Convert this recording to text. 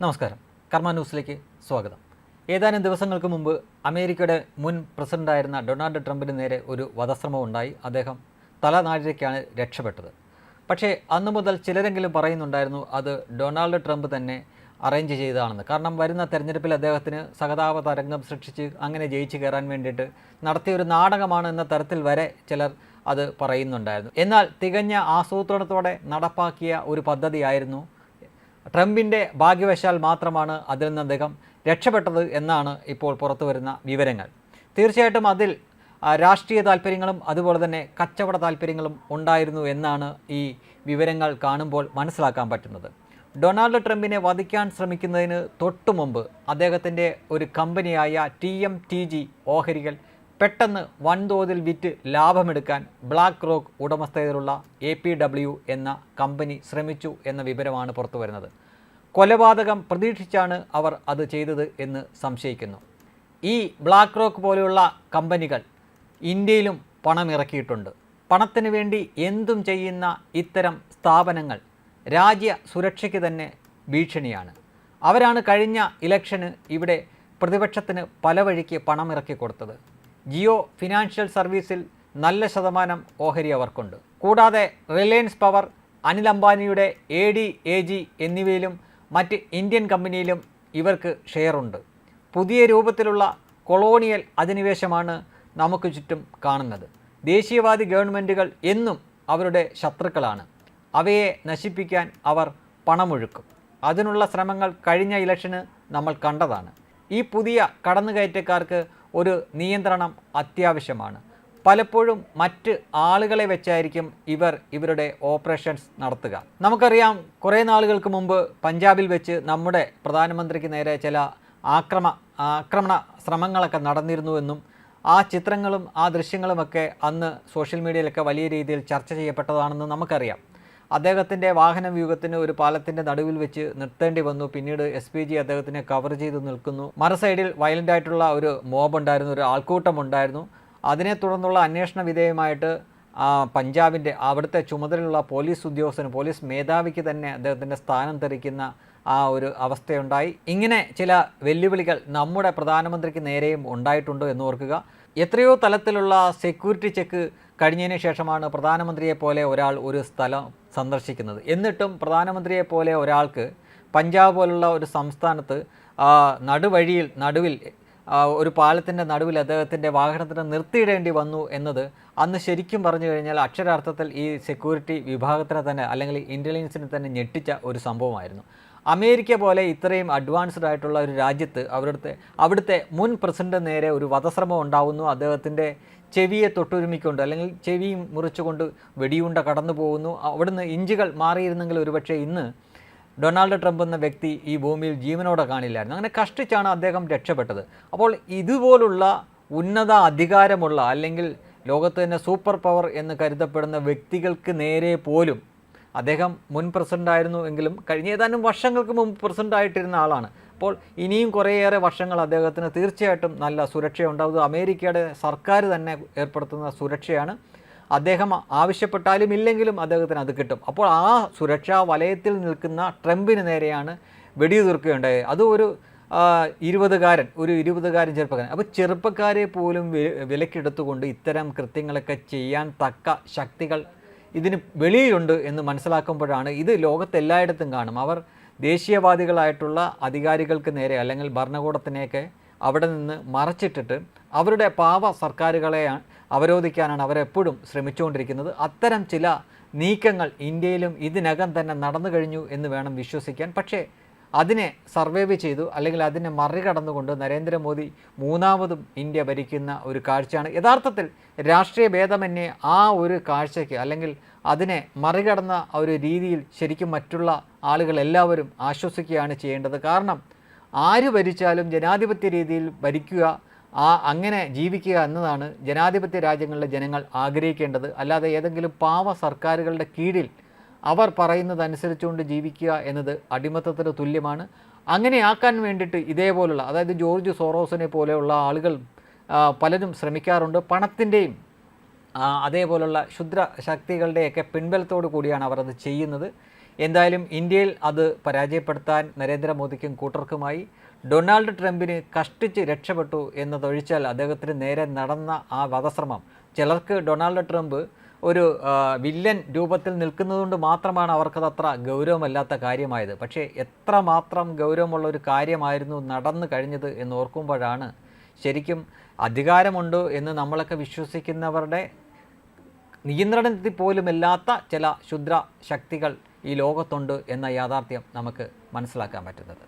നമസ്കാരം. കർമ്മ ന്യൂസിലേക്ക് സ്വാഗതം. ഏതാനും ദിവസങ്ങൾക്ക് മുമ്പ് അമേരിക്കയുടെ മുൻ പ്രസിഡന്റായിരുന്ന ഡൊണാൾഡ് ട്രംപിന് നേരെ ഒരു വധശ്രമം ഉണ്ടായി. അദ്ദേഹം തലനാഴികയ്ക്കാണ് രക്ഷപ്പെട്ടത്. പക്ഷേ അന്നു മുതൽ ചിലരെങ്കിലും പറയുന്നുണ്ടായിരുന്നു അത് ഡൊണാൾഡ് ട്രംപ് തന്നെ അറേഞ്ച് ചെയ്തതാണെന്ന്. കാരണം വരുന്ന തെരഞ്ഞെടുപ്പിൽ അദ്ദേഹത്തിന് സഹതാപ തരംഗം സൃഷ്ടിച്ച് അങ്ങനെ ജയിച്ചു കയറാൻ വേണ്ടിയിട്ട് നടത്തിയ ഒരു നാടകമാണ് എന്ന തരത്തിൽ വരെ ചിലർ അത് പറയുന്നുണ്ടായിരുന്നു. എന്നാൽ തികഞ്ഞ ആസൂത്രണത്തോടെ നടപ്പാക്കിയ ഒരു പദ്ധതിയായിരുന്നു ട്രംപിന്റെ ഭാഗ്യവശാൽ മാത്രമാണ് അതിൽ നിന്ന് അദ്ദേഹം രക്ഷപ്പെട്ടത് എന്നാണ് ഇപ്പോൾ പുറത്തു വരുന്ന വിവരങ്ങൾ. തീർച്ചയായിട്ടും അതിൽ രാഷ്ട്രീയ താല്പര്യങ്ങളും അതുപോലെ തന്നെ കച്ചവട താല്പര്യങ്ങളും ഉണ്ടായിരുന്നു എന്നാണ് ഈ വിവരങ്ങൾ കാണുമ്പോൾ മനസ്സിലാക്കാൻ പറ്റുന്നത്. ഡൊണാൾഡ് ട്രംപിനെ വധിക്കാൻ ശ്രമിക്കുന്നതിന് തൊട്ടു മുമ്പ് അദ്ദേഹത്തിന്റെ ഒരു കമ്പനിയായ ടി എം ടി ജി ഓഹരികൾ പെട്ടെന്ന് വൻതോതിൽ വിറ്റ് ലാഭമെടുക്കാൻ ബ്ലാക്ക് റോക്ക് ഉടമസ്ഥതയിലുള്ള എ പി ഡബ്ല്യു എന്ന കമ്പനി ശ്രമിച്ചു എന്ന വിവരമാണ് പുറത്തു വരുന്നത് കൊലപാതകം പ്രതീക്ഷിച്ചാണ് അവർ അത് ചെയ്തത് എന്ന് സംശയിക്കുന്നു. ഈ ബ്ലാക്ക് റോക്ക് പോലെയുള്ള കമ്പനികൾ ഇന്ത്യയിലും പണം ഇറക്കിയിട്ടുണ്ട്. പണത്തിന് വേണ്ടി എന്തും ചെയ്യുന്ന ഇത്തരം സ്ഥാപനങ്ങൾ രാജ്യ സുരക്ഷയ്ക്ക് തന്നെ ഭീഷണിയാണ്. അവരാണ് കഴിഞ്ഞ ഇലക്ഷന് ഇവിടെ പ്രതിപക്ഷത്തിന് പല വഴിക്ക് പണം ഇറക്കി കൊടുത്തത്. ജിയോ ഫിനാൻഷ്യൽ സർവീസിൽ നല്ല ശതമാനം ഓഹരി അവർക്കുണ്ട്. കൂടാതെ റിലയൻസ് പവർ അനിൽ അംബാനിയുടെ എ ഡി എ ജി എന്നിവയിലും മറ്റ് ഇന്ത്യൻ കമ്പനിയിലും ഇവർക്ക് ഷെയറുണ്ട്. പുതിയ രൂപത്തിലുള്ള കൊളോണിയൽ അധിനിവേശമാണ് നമുക്ക് ചുറ്റും കാണുന്നത്. ദേശീയവാദി ഗവൺമെന്റുകൾ എന്നും അവരുടെ ശത്രുക്കളാണ്. അവയെ നശിപ്പിക്കാൻ അവർ പണമൊഴുക്കും. അതിനുള്ള ശ്രമങ്ങൾ കഴിഞ്ഞ ഇലക്ഷന് നമ്മൾ കണ്ടതാണ്. ഈ പുതിയ കടന്നുകയറ്റക്കാർക്ക് ഒരു നിയന്ത്രണം അത്യാവശ്യമാണ്. പലപ്പോഴും മറ്റ് ആളുകളെ വെച്ചായിരിക്കും ഇവർ ഇവരുടെ ഓപ്പറേഷൻസ് നടത്തുക. നമുക്കറിയാം കുറേ നാളുകൾക്ക് മുമ്പ് പഞ്ചാബിൽ വെച്ച് നമ്മുടെ പ്രധാനമന്ത്രിക്ക് നേരെ ചില ആക്രമ ആക്രമണ ശ്രമങ്ങളൊക്കെ നടന്നിരുന്നുവെന്നും ആ ചിത്രങ്ങളും ആ ദൃശ്യങ്ങളുമൊക്കെ അന്ന് സോഷ്യൽ മീഡിയയിലൊക്കെ വലിയ രീതിയിൽ ചർച്ച ചെയ്യപ്പെട്ടതാണെന്ന് നമുക്കറിയാം. അദ്ദേഹത്തിന്റെ വാഹന വ്യൂഹത്തിന് ഒരു പാലത്തിന്റെ നടുവിൽ വെച്ച് നിർത്തേണ്ടി വന്നു. പിന്നീട് എസ് പി ജി അദ്ദേഹത്തിനെ കവർ ചെയ്ത് നിൽക്കുന്നു. മറ സൈഡിൽ വയലന്റ് ആയിട്ടുള്ള ഒരു മോബ് ഉണ്ടായിരുന്നു ഒരു ആൾക്കൂട്ടം ഉണ്ടായിരുന്നു അതിനെ തുടർന്നുള്ള അന്വേഷണ വിധേയമായിട്ട് ആ പഞ്ചാബിന്റെ അവിടുത്തെ ചുമതലയുള്ള പോലീസ് ഉദ്യോഗസ്ഥന് പോലീസ് മേധാവിക്ക് തന്നെ അദ്ദേഹത്തിന്റെ സ്ഥാനം തെറിക്കുന്ന ആ ഒരു അവസ്ഥയുണ്ടായി. ഇങ്ങനെ ചില വെല്ലുവിളികൾ നമ്മുടെ പ്രധാനമന്ത്രിക്ക് നേരെയും ഉണ്ടായിട്ടുണ്ട് എന്ന് ഓർക്കുക. എത്രയോ തലത്തിലുള്ള സെക്യൂരിറ്റി ചെക്ക് കഴിഞ്ഞതിന് ശേഷമാണ് പ്രധാനമന്ത്രിയെ പോലെ ഒരാൾ ഒരു സ്ഥലം സന്ദർശിക്കുന്നത്. എന്നിട്ടും പ്രധാനമന്ത്രിയെ പോലെ ഒരാൾക്ക് പഞ്ചാബ് പോലുള്ള ഒരു സംസ്ഥാനത്ത് നടുവഴിയിൽ നടുവിൽ ഒരു പാലത്തിന്റെ നടുവിൽ അദ്ദേഹത്തിന്റെ വാഹനത്തിന് നിർത്തിയിടേണ്ടി വന്നു എന്നത് അന്ന് ശരിക്കും പറഞ്ഞു കഴിഞ്ഞാൽ അക്ഷരാർത്ഥത്തിൽ ഈ സെക്യൂരിറ്റി വിഭാഗത്തിന് തന്നെ അല്ലെങ്കിൽ ഇന്റലിജൻസിന് തന്നെ ഞെട്ടിച്ച ഒരു സംഭവമായിരുന്നു. അമേരിക്ക പോലെ ഇത്രയും അഡ്വാൻസ്ഡ് ആയിട്ടുള്ള ഒരു രാജ്യത്ത് അവരുടെ അവിടുത്തെ മുൻ പ്രസിഡന്റ് നേരെ ഒരു വധശ്രമം ഉണ്ടാവുന്നു. അദ്ദേഹത്തിന്റെ ചെവിയെ തൊട്ടുരുമിക്കൊണ്ട് അല്ലെങ്കിൽ ചെവിയും മുറിച്ചുകൊണ്ട് വെടിയുണ്ട കടന്നു പോകുന്നു അവിടുന്ന് ഇഞ്ചുകൾ മാറിയിരുന്നെങ്കിൽ ഒരുപക്ഷെ ഇന്ന് ഡൊണാൾഡ് ട്രംപ് എന്ന വ്യക്തി ഈ ഭൂമിയിൽ ജീവനോടെ കാണില്ലായിരുന്നു. അങ്ങനെ കഷ്ടിച്ചാണ് അദ്ദേഹം രക്ഷപ്പെട്ടത്. അപ്പോൾ ഇതുപോലുള്ള ഉന്നത അധികാരമുള്ള അല്ലെങ്കിൽ ലോകത്ത് തന്നെ സൂപ്പർ പവർ എന്ന് കരുതപ്പെടുന്ന വ്യക്തികൾക്ക് നേരെ പോലും അദ്ദേഹം മുൻ പ്രസിഡന്റ് ആയിരുന്നു എങ്കിലും കഴിഞ്ഞ ഏതാനും വർഷങ്ങൾക്ക് മുമ്പ് പ്രസിഡന്റ് ആയിട്ടിരുന്ന ആളാണ്. അപ്പോൾ ഇനിയും കുറേയേറെ വർഷങ്ങൾ അദ്ദേഹത്തിന് തീർച്ചയായിട്ടും നല്ല സുരക്ഷയുണ്ടാവും അമേരിക്കയുടെ സർക്കാർ തന്നെ ഏർപ്പെടുത്തുന്ന സുരക്ഷയാണ്. അദ്ദേഹം ആവശ്യപ്പെട്ടാലും ഇല്ലെങ്കിലും അദ്ദേഹത്തിന് അത് കിട്ടും. അപ്പോൾ ആ സുരക്ഷാ വലയത്തിൽ നിൽക്കുന്ന ട്രംപിന് നേരെയാണ് വെടിയുതിർക്കുകയുണ്ടായത്. അത് ഒരു ഇരുപതുകാരൻ ഒരു ഇരുപതുകാരൻ ചെറുപ്പക്കാരൻ. അപ്പോൾ ചെറുപ്പക്കാരെ പോലും വിലക്കെടുത്തുകൊണ്ട് ഇത്തരം കൃത്യങ്ങളൊക്കെ ചെയ്യാൻ തക്ക ശക്തികൾ ഇതിന് വെളിയിലുണ്ട് എന്ന് മനസ്സിലാക്കുമ്പോഴാണ് ഇത് ലോകത്തെല്ലായിടത്തും കാണും. അവർ ദേശീയവാദികളായിട്ടുള്ള അധികാരികൾക്ക് നേരെ അല്ലെങ്കിൽ ഭരണകൂടത്തിനെയൊക്കെ അവിടെ നിന്ന് മറച്ചിട്ടിട്ട് അവരുടെ പാവ സർക്കാരുകളെ അവരോധിക്കാനാണ് അവരെപ്പോഴും ശ്രമിച്ചുകൊണ്ടിരിക്കുന്നത്. അത്തരം ചില നീക്കങ്ങൾ ഇന്ത്യയിലും ഇതിനകം തന്നെ നടന്നു കഴിഞ്ഞു എന്ന് വേണം വിശ്വസിക്കാൻ. പക്ഷേ അതിനെ സർവൈവ് ചെയ്തു അല്ലെങ്കിൽ അതിനെ മറികടന്നുകൊണ്ട് നരേന്ദ്രമോദി മൂന്നാമതും ഇന്ത്യ ഭരിക്കുന്ന ഒരു കാഴ്ചയാണ്. യഥാർത്ഥത്തിൽ രാഷ്ട്രീയ ഭേദമന്യേ ആ ഒരു കാഴ്ചയ്ക്ക് അല്ലെങ്കിൽ അതിനെ മറികടന്ന ഒരു രീതിയിൽ ശരിക്കും മറ്റുള്ള ആളുകൾ എല്ലാവരും ആശ്വസിക്കുകയാണ് ചെയ്യേണ്ടത്. കാരണം ആര് ഭരിച്ചാലും ജനാധിപത്യ രീതിയിൽ ഭരിക്കുക ആ അങ്ങനെ ജീവിക്കുക എന്നതാണ് ജനാധിപത്യ രാജ്യങ്ങളിലെ ജനങ്ങൾ ആഗ്രഹിക്കേണ്ടത്. അല്ലാതെ ഏതെങ്കിലും പാവ സർക്കാരുകളുടെ കീഴിൽ അവർ പറയുന്നതനുസരിച്ചുകൊണ്ട് ജീവിക്കുക എന്നത് അടിമത്തത്തിന് തുല്യമാണ്. അങ്ങനെ ആക്കാൻ വേണ്ടിയിട്ട് ഇതേപോലുള്ള അതായത് ജോർജ് സോറോസിനെ പോലെയുള്ള ആളുകൾ പലരും ശ്രമിക്കാറുണ്ട്. പണത്തിന്റെയും അതേപോലുള്ള ക്ഷുദ്ര ശക്തികളുടെയൊക്കെ പിൻബലത്തോടു കൂടിയാണ് അവർ അത് ചെയ്യുന്നത്. എന്തായാലും ഇന്ത്യയിൽ അത് പരാജയപ്പെടുത്താൻ നരേന്ദ്രമോദിക്കും കൂട്ടർക്കുമായി. ഡൊണാൾഡ് ട്രംപിന് കഷ്ടിച്ച് രക്ഷപ്പെട്ടു എന്നതൊഴിച്ചാൽ അദ്ദേഹത്തിന് നേരെ നടന്ന ആ വധശ്രമം. ചിലർക്ക് ഡൊണാൾഡ് ട്രംപ് ഒരു വില്ലൻ രൂപത്തിൽ നിൽക്കുന്നതുകൊണ്ട് മാത്രമാണ് അവർക്കത് അത്ര ഗൗരവമല്ലാത്ത കാര്യമായത്. പക്ഷേ എത്രമാത്രം ഗൗരവമുള്ള ഒരു കാര്യമായിരുന്നു നടന്നു കഴിഞ്ഞത് എന്ന് ഓർക്കുമ്പോഴാണ് ശരിക്കും അധികാരമുണ്ട് എന്ന് നമ്മളൊക്കെ വിശ്വസിക്കുന്നവരുടെ നിയന്ത്രണത്തിൽ പോലുമില്ലാത്ത ചില ക്ഷുദ്ര ശക്തികൾ ഈ ലോകത്തുണ്ട് എന്ന യാഥാർത്ഥ്യം നമുക്ക് മനസ്സിലാക്കാൻ പറ്റുന്നത്.